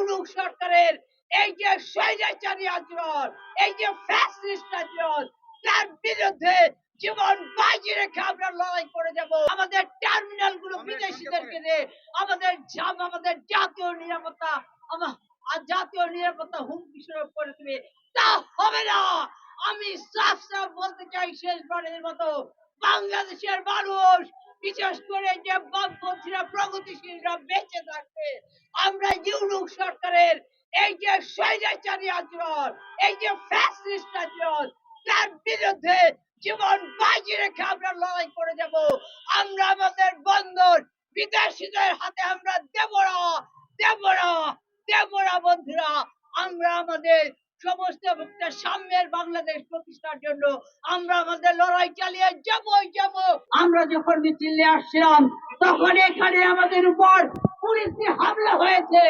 ইউনুক সরকারের এই যে স্বৈরাচারী আচরণ এই যে ফ্যাসিস্ট আচরণ তার বিরুদ্ধে জীবন বাজি রেখে আমরা লড়াই করে যাব। আমাদের টার্মিনালগুলো বিদেশিদেরকে দিয়ে আমাদের জাম আমাদের জাতীয় নিরাপত্তা আমা- আর জাতীয় নিরাপত্তা হুমকি স্বরূপ করে দেবে। তা হবে না। আমি সাফ সাফ বলতে চাই শেষবারের মতো বাংলাদেশের মানুষ বিশেষ করে যে বামপন্থীরা প্রগতিশীলরা বেঁচে থাকবে আমরা ইউনুক সরকারের এই যে স্বৈরাচারী আচরণ, এই যে ফ্যাসিস্ট আচরণ, তার বিরুদ্ধে জীবন বাজি রেখে আমরা লড়াই করে যাব। আমরা আমাদের বন্দর বিদেশিদের হাতে আমরা দেব না দেব না দেব না বন্ধুরা। আমরা আমাদের সমস্ত সাম্যের বাংলাদেশ প্রতিষ্ঠার জন্য আমরা আমাদের লড়াই চালিয়ে যাবই, যাব। আমরা যখন মিছিলে আসছিলাম, তখন এখানে আমাদের উপর পুলিশি হামলা হয়েছে।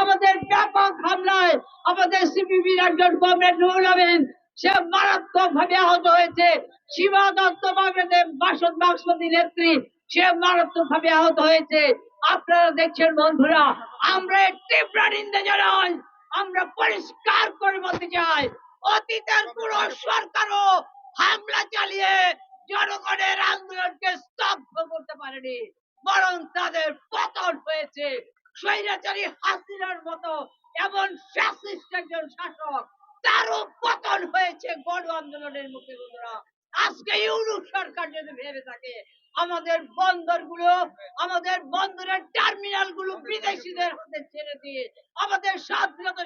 আমাদের ব্যাপক হামলায় আমাদের সিপিবির একজন কমরেড নুরুল আমিন, সে মারাত্মক ভাবে আহত হয়েছে। সীমা দত্ত বাংলাদেশ বাসন বাক্সপতি নেত্রী, সে মারাত্মক ভাবে আহত হয়েছে। আপনারা দেখছেন, বন্ধুরা, আমরা তীব্র নিন্দা জানাই আমরা পরিষ্কার করে বলতে চাই, অতীতের কোন সরকারও হামলা চালিয়ে জনগণের আন্দোলনকে স্তব্ধ করতে পারেনি। বরং তাদের পতন হয়েছে। স্বৈরাচারী হাসিনার মতো এমন ফ্যাসিস্ট একজন শাসক, তারও পতন হয়েছে গণ আন্দোলনের মুখে বন্ধুরা। আজকে ইউরোপ সরকার যদি ভেবে থাকে, আমাদের বন্দরগুলো, আমাদের বন্দরের টার্মিনালগুলো বিদেশিদের হাতে ছেড়ে দিয়ে, আমাদের স্বাধীনতা